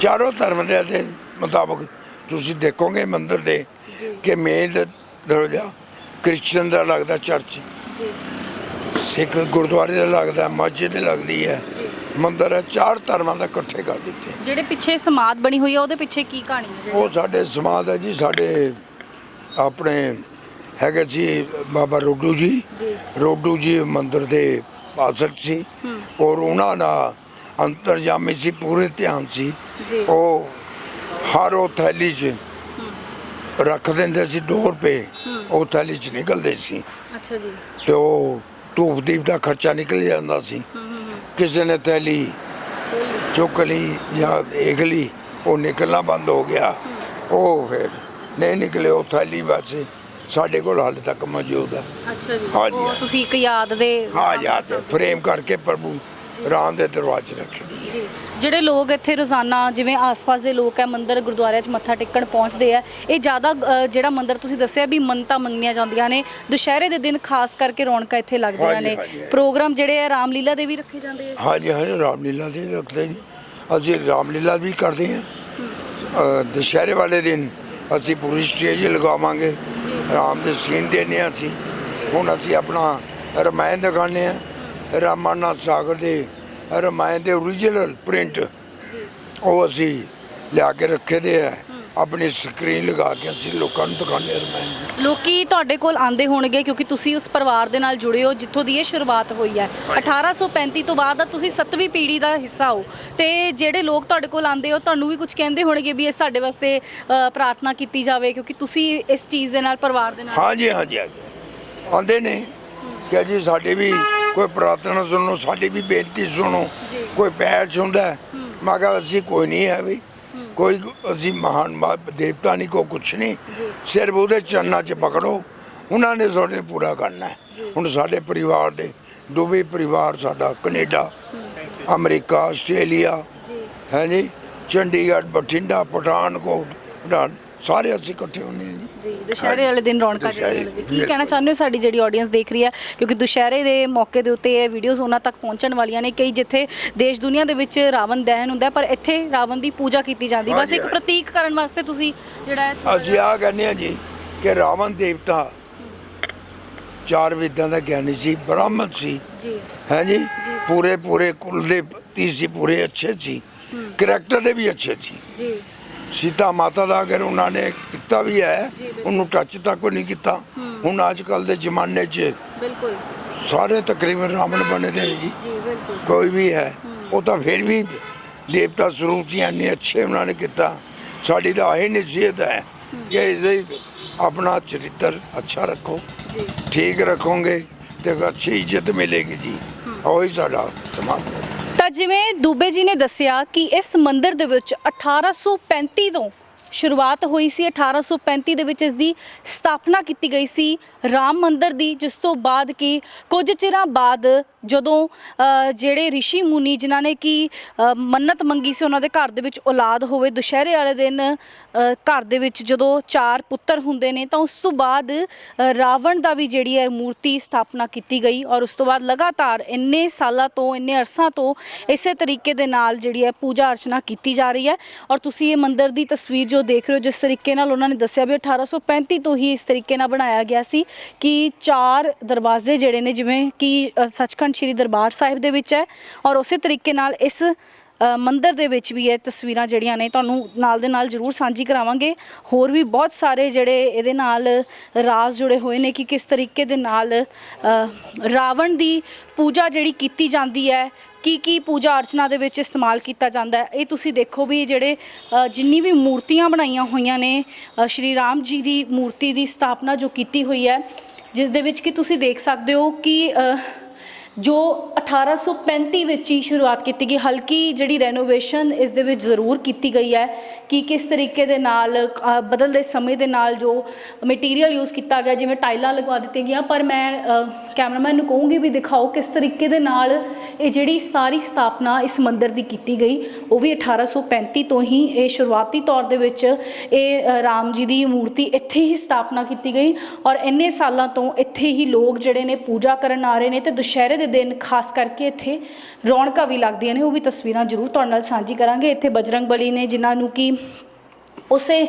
ਚਾਰੋਂ ਧਰਮ ਦੇ ਦੇ ਮੁਤਾਬਕ ਤੁਸੀਂ ਦੇਖੋਗੇ ਮੰਦਿਰ ਦੇ ਕਿ ਮੇਨ ਦਰਵਾਜ਼ਾ ਕ੍ਰਿਸਚਨ ਦਾ ਲੱਗਦਾ ਚਰਚ। ਜੀ। ਸਿੱਖ ਗੁਰਦੁਆਰੇ ਦਾ ਲੱਗਦਾ ਮਸਜਿਦ ਲੱਗਦੀ ਹੈ। ਮੰਦਿਰ ਹੈ ਚਾਰ ਧਰਮਾਂ ਦਾ ਇਕੱਠੇ ਕਰ ਦਿੱਤੇ। ਜਿਹੜੇ ਪਿੱਛੇ ਸਮਾਧ ਬਣੀ ਹੋਈ ਹੈ ਉਹਦੇ ਪਿੱਛੇ ਕੀ ਕਹਾਣੀ ਹੈ? ਉਹ ਸਾਡੇ ਸਮਾਜ ਹੈ ਜੀ ਸਾਡੇ ਆਪਣੇ ਹੈਗੇ ਜੀ ਬਾਬਾ ਰੋਡੂ ਜੀ। ਜੀ। ਰੋਡੂ ਜੀ ਮੰਦਿਰ ਦੇ ਪਾਸਕ ਸੀ। ਔਰ ਉਹਨਾਂ ਦਾ ਅੰਤਰਜਾਮੀ ਸੀ ਪੂਰੇ ਧਿਆਨ ਸੀ। ਜੀ। ਉਹ ਹਰ ਉਹ ਥੈਲੀ 'ਚ ਰੱਖ ਦਿੰਦੇ ਸੀ 2 ਰੁਪਏ ਉਹ ਥੈਲੀ 'ਚ ਨਿਕਲਦੇ ਸੀ। ਅੱਛਾ ਜੀ। ਤੇ ਉਹ ਧੂਪ ਦੀਪ ਦਾ ਖਰਚਾ ਨਿਕਲ ਜਾਂਦਾ ਸੀ। ਕਿਸੇ ਨੇ ਥੈਲੀ ਚੁੱਕ ਲਈ ਜਾਂ ਦੇਖ ਲਈ ਉਹ ਨਿਕਲਣਾ ਬੰਦ ਹੋ ਗਿਆ। ਉਹ ਫਿਰ ਨਹੀਂ ਨਿਕਲੇ ਉਹ ਥੈਲੀ ਬਸ ਸਾਡੇ ਕੋਲ ਹਾਲੇ ਤੱਕ ਮੌਜੂਦ ਹੈ ਅੱਛਾ ਜੀ। ਹਾਂ ਜੀ, ਉਹ। ਤੁਸੀਂ ਇੱਕ ਯਾਦ ਦੇ ਹਾਂ ਯਾਦ ਹੈ। ਫਰੇਮ ਕਰਕੇ ਪ੍ਰਭੂ ਰਾਮ ਦੇ ਦਰਵਾਜ਼ੇ ਰੱਖੀ ਦੀ ਹੈ। ਜੀ। ਜਿਹੜੇ ਲੋਕ ਇੱਥੇ ਰੋਜ਼ਾਨਾ ਜਿਵੇਂ ਆਸ-ਪਾਸ ਦੇ ਲੋਕ ਹੈ ਮੰਦਿਰ ਗੁਰਦੁਆਰਿਆਂ 'ਚ ਮੱਥਾ ਟੇਕਣ ਪਹੁੰਚਦੇ ਆ ਇਹ ਜ਼ਿਆਦਾ ਅ, ਜਿਹੜਾ ਮੰਦਿਰ ਤੁਸੀਂ ਦੱਸਿਆ ਵੀ ਮੰਨਤਾਂ ਮੰਨੀਆਂ ਜਾਂਦੀਆਂ ਨੇ ਦੁਸ਼ਹਿਰੇ ਦੇ ਦਿਨ ਖਾਸ ਕਰਕੇ ਰੌਣਕਾਂ ਇੱਥੇ ਲੱਗਦੀਆਂ ਹਾਂਜੀ, ਨੇ। ਹਾਂਜੀ। ਪ੍ਰੋਗਰਾਮ ਜਿਹੜੇ ਆ ਰਾਮਲੀਲਾ ਦੇ ਵੀ ਰੱਖੇ ਜਾਂਦੇ ਆ ਹਾਂਜੀ ਹਾਂਜੀ ਰਾਮਲੀਲਾ ਦੇ ਰੱਖਦੇ ਜੀ ਅਸੀਂ ਰਾਮਲੀਲਾ ਵੀ ਕਰਦੇ ਹਾਂ। ਅ, ਦੁਸ਼ਹਿਰੇ ਵਾਲੇ ਦਿਨ ਅਸੀਂ ਪੂਰੀ ਸਟੇਜ ਲਗਾਵਾਂਗੇ। ਰਾਮ ਦੇ ਸੀਨ ਦੇਣੇ ਹਾਂ ਅਸੀਂ। ਹੁਣ ਅਸੀਂ ਆਪਣਾ ਰਮਾਇਣ ਦਿਖਾਉਂਦੇ ਹਾਂ। ਰਾਮਾਨਾਥ ਸਾਗਰ ਦੇ ਰਮਾਇਣ ਦੇ ਓਰੀਜਨਲ ਪ੍ਰਿੰਟ ਉਹ ਅਸੀਂ ਲਿਆ ਕੇ ਰੱਖੇ ਦੇ ਆ। ਆਪਣੀ ਸਕਰੀਨ ਲਗਾ ਕੇ ਅਸੀਂ ਲੋਕਾਂ ਨੂੰ ਦਿਖਾਉਂਦੇ ਰਮਾਇਣ ਲੋਕੀ ਤੁਹਾਡੇ ਕੋਲ ਆਂਦੇ ਹੋਣਗੇ ਕਿਉਂਕਿ ਤੁਸੀਂ ਉਸ ਪਰਿਵਾਰ ਦੇ ਨਾਲ ਜੁੜੇ ਹੋ ਜਿੱਥੋਂ ਦੀ ਇਹ ਸ਼ੁਰੂਆਤ ਹੋਈ ਹੈ। 1835 ਤੋਂ ਬਾਅਦ ਦਾ ਤੁਸੀਂ 7ਵੀਂ ਪੀੜ੍ਹੀ ਦਾ ਹਿੱਸਾ ਹੋ ਤੇ ਜਿਹੜੇ ਲੋਕ ਤੁਹਾਡੇ ਕੋਲ ਆਂਦੇ ਹੋ ਤੁਹਾਨੂੰ ਵੀ ਕੁਝ ਕਹਿੰਦੇ ਹੋਣਗੇ ਵੀ ਇਹ ਸਾਡੇ ਵਾਸਤੇ ਅ, ਪ੍ਰਾਰਥਨਾ ਕੀਤੀ ਜਾਵੇ ਕਿਉਂਕਿ ਤੁਸੀਂ ਇਸ ਚੀਜ਼ ਦੇ ਨਾਲ ਪਰਿਵਾਰ ਦੇ ਨਾਲ। ਹਾਂਜੀ ਹਾਂਜੀ ਹਾਂਜੀ। ਆਉਂਦੇ ਨੇ। ਕਿ ਜੀ ਸਾਡੇ ਵੀ ਕੋਈ ਪ੍ਰਾਰਥਨਾ ਸੁਣੋ ਸਾਡੀ ਵੀ ਬੇਨਤੀ ਸੁਣੋ। ਕੋਈ ਪੈਰ ਛੁੰਦਾ ਹੈ। ਮੈਂ ਕਿਹਾ ਅਸੀਂ ਕੋਈ ਨਹੀਂ ਹੈ ਵੀ। ਕੋਈ ਅਸੀਂ ਮਹਾਨ ਮਾ- ਦੇਵਤਾ ਨਹੀਂ ਕੋ ਕੁਛ ਨਹੀਂ। ਸਿਰਫ ਉਹਦੇ ਚਰਨਾਂ 'ਚ ਪਕੜੋ। ਉਹਨਾਂ ਨੇ ਸਾਡੇ ਪੂਰਾ ਕਰਨਾ ਹੈ। ਹੁਣ ਸਾਡੇ ਪਰਿਵਾਰ ਦੇ ਦੋਵੇਂ ਪਰਿਵਾਰ ਸਾਡਾ ਕੈਨੇਡਾ ਅਮਰੀਕਾ ਆਸਟ੍ਰੇਲੀਆ ਹੈ ਜੀ? ਚੰਡੀਗੜ੍ਹ ਬਠਿੰਡਾ ਪਠਾਨਕੋਟ ਪਠਾਨ ਸਾਰੇ ਅਸੀਂ ਇਕੱਠੇ ਹੁੰਦੇ ਹਾਂ ਜੀ। ਜੀ। ਦੁਸ਼ਹਿਰੇ ਵਾਲੇ ਦਿਨ ਰੌਣਕਾਂ ਜਿਹੜੀਆਂ ਦੁਸ਼ਹਿਰੇ, ਲੱਗਦੀਆਂ ਕੀ। ਕਹਿਣਾ ਚਾਹੁੰਦੇ ਹੋ ਸਾਡੀ ਜਿਹੜੀ ਆਡੀਅנס ਦੇਖ ਰਹੀ ਹੈ? ਕਿਉਂਕਿ ਦੁਸ਼ਹਿਰੇ ਦੇ ਮੌਕੇ ਦੇ ਉੱਤੇ ਇਹ ਵੀਡੀਓਜ਼ ਉਹਨਾਂ ਤੱਕ ਪਹੁੰਚਣ ਵਾਲੀਆਂ ਨੇ ਕਈ ਜਿੱਥੇ ਦੇਸ਼ ਦੁਨੀਆ ਦੇ ਵਿੱਚ ਰਾਵਣ ਦਹਨ ਹੁੰਦਾ ਹੈ, ਪਰ ਇੱਥੇ ਰਾਵਣ ਦੀ ਪੂਜਾ ਕੀਤੀ ਜਾਂਦੀ। ਬਸ ਹਾਂਜੀ, ਇੱਕ ਹਾਂਜੀ। ਪ੍ਰਤੀਕ ਕਰਨ ਵਾਸਤੇ ਤੁਸੀਂ ਜਿਹੜਾ ਹੈ ਅਸੀਂ ਆ ਕਹਿੰਦੇ ਹਾਂ ਜੀ ਕਿ ਰਾਵਣ ਦੇਵਤਾ ਚਾਰ ਵਿਦਿਆ ਦਾ ਗਿਆਨੀ ਸੀ ਬ੍ਰਾਹਮਣ ਸੀ। ਜੀ। ਹੈ ਜੀ? ਪੂਰੇ ਪੂਰੇ ਕੁਲ ਦੇ ਪਤੀ ਸੀ ਪੂਰੇ ਅੱਛੇ ਸੀ। ਕਰੈਕਟਰ ਦੇ ਵੀ ਅੱਛੇ ਸੀ। ਜੀ। ਸੀਤਾ ਮਾਤਾ ਦਾ ਅਗਰ ਉਹਨਾਂ ਨੇ ਕੀਤਾ ਵੀ ਹੈ ਉਹਨੂੰ ਟੱਚ ਤੱਕ ਨਹੀਂ ਕੀਤਾ। ਹੁਣ ਅੱਜ ਕੱਲ ਦੇ ਜ਼ਮਾਨੇ 'ਚ ਬਿਲਕੁਲ। ਸਾਰੇ ਤਕਰੀਬਨ ਰਾਵਣ ਬਣੇ ਦੇ ਨੇ ਜੀ। ਜੀ ਬਿਲਕੁਲ। ਕੋਈ ਵੀ ਹੈ। ਉਹ ਤਾਂ ਫਿਰ ਵੀ ਦੇਵਤਾ ਸਰੂਪ ਸੀ ਇੰਨੇ ਅੱਛੇ ਉਹਨਾਂ ਨੇ ਕੀਤਾ। ਸਾਡੀ ਤਾਂ ਆਹੀ ਨਸੀਹਤ ਹੈ ਕਿ ਇਹਦੇ ਆਪਣਾ ਚਰਿੱਤਰ ਅੱਛਾ ਰੱਖੋ। ਜੀ। ਠੀਕ ਰੱਖੋਗੇ ਤੇ ਅੱਛੀ ਇੱਜ਼ਤ ਮਿਲੇਗੀ ਜੀ। ਉਹੀ ਸਾਡਾ ਸਮਾਜ ਹੈ। ਤਾਂ ਜਿਵੇਂ ਦੂਬੇ ਜੀ ਨੇ ਦੱਸਿਆ ਕਿ ਇਸ ਮੰਦਿਰ ਦੇ ਵਿੱਚ 1835 ਤੋਂ ਸ਼ੁਰੂਆਤ ਹੋਈ ਸੀ 1835 ਦੇ ਵਿੱਚ ਇਸ ਦੀ ਸਥਾਪਨਾ ਕੀਤੀ ਗਈ ਸੀ ਰਾਮ ਮੰਦਿਰ ਦੀ, ਜਿਸ ਤੋਂ ਬਾਅਦ ਕਿ ਕੁਝ ਚਿਰਾਂ ਬਾਅਦ ਜਦੋਂ ਜਿਹੜੇ ਰਿਸ਼ੀ ਮੁਨੀ ਜਿਨ੍ਹਾਂ ਨੇ ਕਿ ਮੰਨਤ ਮੰਗੀ ਸੀ ਉਹਨਾਂ ਦੇ ਘਰ ਦੇ ਵਿੱਚ ਔਲਾਦ ਹੋਵੇ, ਦੁਸ਼ਹਿਰੇ ਵਾਲੇ ਦਿਨ ਘਰ ਦੇ ਵਿੱਚ ਜਦੋਂ ਚਾਰ ਪੁੱਤਰ ਹੁੰਦੇ ਨੇ, ਤਾਂ ਉਸ ਤੋਂ ਬਾਅਦ ਰਾਵਣ ਦਾ ਵੀ ਜਿਹੜੀ ਹੈ ਮੂਰਤੀ ਸਥਾਪਨਾ ਕੀਤੀ ਗਈ ਔਰ ਉਸ ਤੋਂ ਬਾਅਦ ਲਗਾਤਾਰ ਇੰਨੇ ਸਾਲਾਂ ਤੋਂ, ਇੰਨੇ ਅਰਸਾਂ ਤੋਂ ਇਸੇ ਤਰੀਕੇ ਦੇ ਨਾਲ ਜਿਹੜੀ ਹੈ ਪੂਜਾ ਅਰਚਨਾ ਕੀਤੀ ਜਾ ਰਹੀ ਹੈ ਔਰ ਤੁਸੀਂ ਇਹ ਮੰਦਿਰ ਦੀ ਤਸਵੀਰ ਜੋ ਦੇਖ ਰਹੇ ਹੋ ਜਿਸ ਤਰੀਕੇ ਨਾਲ ਉਹਨਾਂ ਨੇ ਦੱਸਿਆ ਵੀ 1835 ਤੋਂ ਹੀ ਇਸ ਤਰੀਕੇ ਨਾਲ ਬਣਾਇਆ ਗਿਆ ਸੀ ਕਿ ਚਾਰ ਦਰਵਾਜ਼ੇ ਜਿਹੜੇ ਨੇ ਜਿਵੇਂ ਕਿ ਸੱਚਖੰਡ ਸ੍ਰੀ ਦਰਬਾਰ ਸਾਹਿਬ ਦੇ ਵਿੱਚ ਹੈ ਔਰ ਉਸੇ ਤਰੀਕੇ ਨਾਲ ਇਸ ਮੰਦਰ ਦੇ ਵਿੱਚ ਵੀ ਇਹ ਤਸਵੀਰਾਂ ਜਿਹੜੀਆਂ ਨੇ ਤੁਹਾਨੂੰ ਨਾਲ ਦੇ ਨਾਲ ਜ਼ਰੂਰ ਸਾਂਝੀ ਕਰਾਵਾਂਗੇ। ਹੋਰ ਵੀ ਬਹੁਤ ਸਾਰੇ ਜਿਹੜੇ ਇਹਦੇ ਨਾਲ ਰਾਜ਼ ਜੁੜੇ ਹੋਏ ਨੇ ਕਿ ਕਿਸ ਤਰੀਕੇ ਦੇ ਨਾਲ ਅ, ਰਾਵਣ ਦੀ ਪੂਜਾ ਜਿਹੜੀ ਕੀਤੀ ਜਾਂਦੀ ਹੈ ਕੀ ਕੀ ਪੂਜਾ ਅਰਚਨਾ ਦੇ ਵਿੱਚ ਇਸਤੇਮਾਲ ਕੀਤਾ ਜਾਂਦਾ ਹੈ? ਇਹ ਤੁਸੀਂ ਦੇਖੋ ਵੀ ਜਿਹੜੇ ਅ, ਜਿੰਨੀ ਵੀ ਮੂਰਤੀਆਂ ਬਣਾਈਆਂ ਹੋਈਆਂ ਨੇ ਅ, ਸ਼੍ਰੀ ਰਾਮ ਜੀ ਦੀ ਮੂਰਤੀ ਦੀ ਸਥਾਪਨਾ ਜੋ ਕੀਤੀ ਹੋਈ ਹੈ ਜਿਸ ਦੇ ਵਿੱਚ ਕਿ ਤੁਸੀਂ ਦੇਖ ਸਕਦੇ ਹੋ ਕਿ ਅ, ਜੋ 1835 ਵਿੱਚ ਹੀ ਸ਼ੁਰੂਆਤ ਕੀਤੀ ਗਈ, ਹਲਕੀ ਜਿਹੜੀ ਰੈਨੋਵੇਸ਼ਨ ਇਸ ਦੇ ਵਿੱਚ ਜ਼ਰੂਰ ਕੀਤੀ ਗਈ ਹੈ ਕਿ ਕਿਸ ਤਰੀਕੇ ਦੇ ਨਾਲ ਬਦਲਦੇ ਸਮੇਂ ਦੇ ਨਾਲ ਜੋ ਮਟੀਰੀਅਲ ਯੂਜ਼ ਕੀਤਾ ਗਿਆ, ਜਿਵੇਂ ਟਾਈਲਾਂ ਲਗਵਾ ਦਿੱਤੀਆਂ ਗਈਆਂ, ਪਰ ਮੈਂ ਕੈਮਰਾਮੈਨ ਨੂੰ ਕਹੂੰਗੀ ਵੀ ਦਿਖਾਓ ਕਿਸ ਤਰੀਕੇ ਦੇ ਨਾਲ ਇਹ ਜਿਹੜੀ ਸਾਰੀ ਸਥਾਪਨਾ ਇਸ ਮੰਦਿਰ ਦੀ ਕੀਤੀ ਗਈ। ਉਹ ਵੀ 1835 ਤੋਂ ਹੀ ਇਹ ਸ਼ੁਰੂਆਤੀ ਤੌਰ ਦੇ ਵਿੱਚ ਇਹ ਰਾਮ ਜੀ ਦੀ ਮੂਰਤੀ ਇੱਥੇ ਹੀ ਸਥਾਪਨਾ ਕੀਤੀ ਗਈ ਔਰ ਇੰਨੇ ਸਾਲਾਂ ਤੋਂ ਇੱਥੇ ਹੀ ਲੋਕ ਜਿਹੜੇ ਨੇ ਪੂਜਾ ਕਰਨ ਆ ਰਹੇ ਨੇ ਤੇ ਦੁਸ਼ਹਿਰੇ ਦੇ ਦਿਨ, ਖਾਸ ਕਰਕੇ ਇੱਥੇ ਰੌਣਕਾਂ ਵੀ ਲੱਗਦੀਆਂ ਨੇ, ਉਹ ਵੀ ਤਸਵੀਰਾਂ ਜ਼ਰੂਰ ਤੁਹਾਡੇ ਨਾਲ ਸਾਂਝੀ ਕਰਾਂਗੇ। ਇੱਥੇ ਬਜਰੰਗ ਬਲੀ ਨੇ, ਜਿਨ੍ਹਾਂ ਨੂੰ ਕਿ ਉਸੇ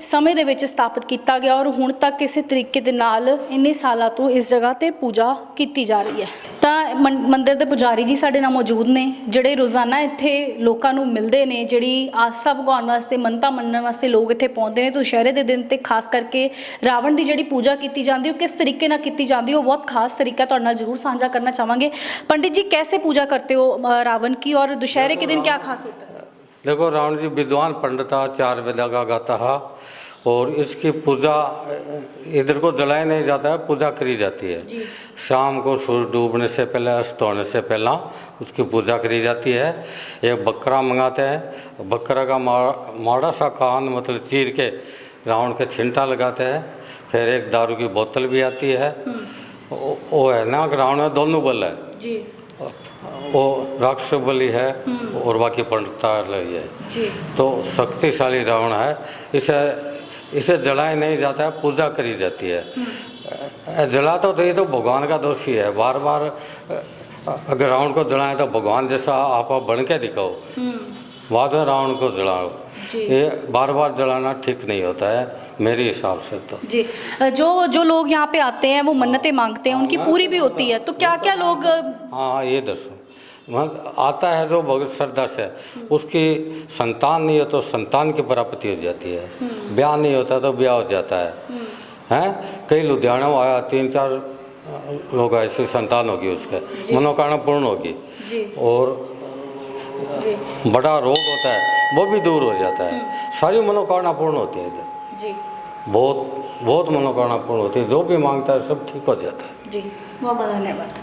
ਸਮੇਂ ਦੇ ਵਿੱਚ ਸਥਾਪਿਤ ਕੀਤਾ ਗਿਆ ਔਰ ਹੁਣ ਤੱਕ ਇਸੇ ਤਰੀਕੇ ਦੇ ਨਾਲ ਇੰਨੇ ਸਾਲਾਂ ਤੋਂ ਇਸ ਜਗ੍ਹਾ ਤੇ ਪੂਜਾ ਕੀਤੀ ਜਾ ਰਹੀ ਹੈ। ਤਾਂ ਮੰਦਿਰ ਦੇ ਪੁਜਾਰੀ ਜੀ ਸਾਡੇ ਨਾਲ ਮੌਜੂਦ ਨੇ, ਜਿਹੜੇ ਰੋਜ਼ਾਨਾ ਇੱਥੇ ਲੋਕਾਂ ਨੂੰ ਮਿਲਦੇ ਨੇ, ਜਿਹੜੀ ਆਸਥਾ ਭਗਵਾਨ ਵਾਸਤੇ, ਮੰਨਤਾ ਮੰਨਣ ਵਾਸਤੇ ਲੋਕ ਇੱਥੇ ਪਹੁੰਚਦੇ ਨੇ ਤੋਂ ਸ਼ਹਿਰੇ ਦੇ ਦਿਨ ਤੇ ਖਾਸ ਕਰਕੇ ਰਾਵਣ ਦੀ ਜਿਹੜੀ ਪੂਜਾ ਕੀਤੀ ਜਾਂਦੀ, ਉਹ ਕਿਸ ਤਰੀਕੇ ਨਾਲ ਕੀਤੀ ਜਾਂਦੀ, ਉਹ ਬਹੁਤ ਖਾਸ ਤਰੀਕਾ ਤੁਹਾਡੇ ਨਾਲ ਜ਼ਰੂਰ ਸਾਂਝਾ ਕਰਨਾ ਚਾਹਾਂਗੇ। ਪੰਡਿਤ ਜੀ, ਕੈਸੇ ਪੂਜਾ ਕਰਤੇ ਹੋ ਰਾਵਣ ਕੀ ਔਰ ਦੁਸ਼ਹਿਰੇ ਕੇ ਦਿਨ ਕੀ ਖਾਸ ਹੁੰਦਾ देखो रावण जी विद्वान पंडित था चार वेदा का गाता था और इसकी पूजा इधर को जलाया नहीं जाता है पूजा करी जाती है। शाम को सूर्य डूबने से पहले अस्त होने से पहला उसकी पूजा करी जाती है। एक बकरा मंगाते हैं बकरा का मा- माड़ा सा कान मतलब चीर के रावण के छिंटा लगाते हैं फिर एक दारू की बोतल भी आती है। वो वो है ना रावण में दोनों बल है। जी। वो राक्षस बलि है और बाकी पंडिता लगी है। तो शक्तिशाली रावण है। इसे इसे जलाया नहीं जाता है पूजा करी जाती है। अ, जलाता तो ये तो भगवान का दोष ही। है बार बार अगर रावण को जलाए तो भगवान जैसा आप बन के दिखाओ। बाद में रावण को जलाओ। ये बार बार जलाना ठीक नहीं होता है मेरे हिसाब से तो। जी। जो जो लोग यहाँ पे आते हैं वो मन्नतें मांगते हैं उनकी पूरी भी होती है। तो क्या क्या लोग हाँ ये दसो। वहाँ आता है जो भगत श्रद्धा से। उसकी संतान नहीं हो तो संतान की प्राप्ति हो जाती है। ब्याह नहीं होता तो ब्याह हो जाता है। हैं? कई लुधियाना आया तीन चार लोग ऐसी संतान होगी उसके। मनोकामना पूर्ण होगी। और बड़ा रोग होता है वो भी दूर हो जाता है। सारी मनोकामना पूर्ण होती है इधर। जी। बहुत बहुत मनोकामना पूर्ण होती है। जो भी माँगता है सब ठीक हो जाता है। जी। बहुत बहुत धन्यवाद।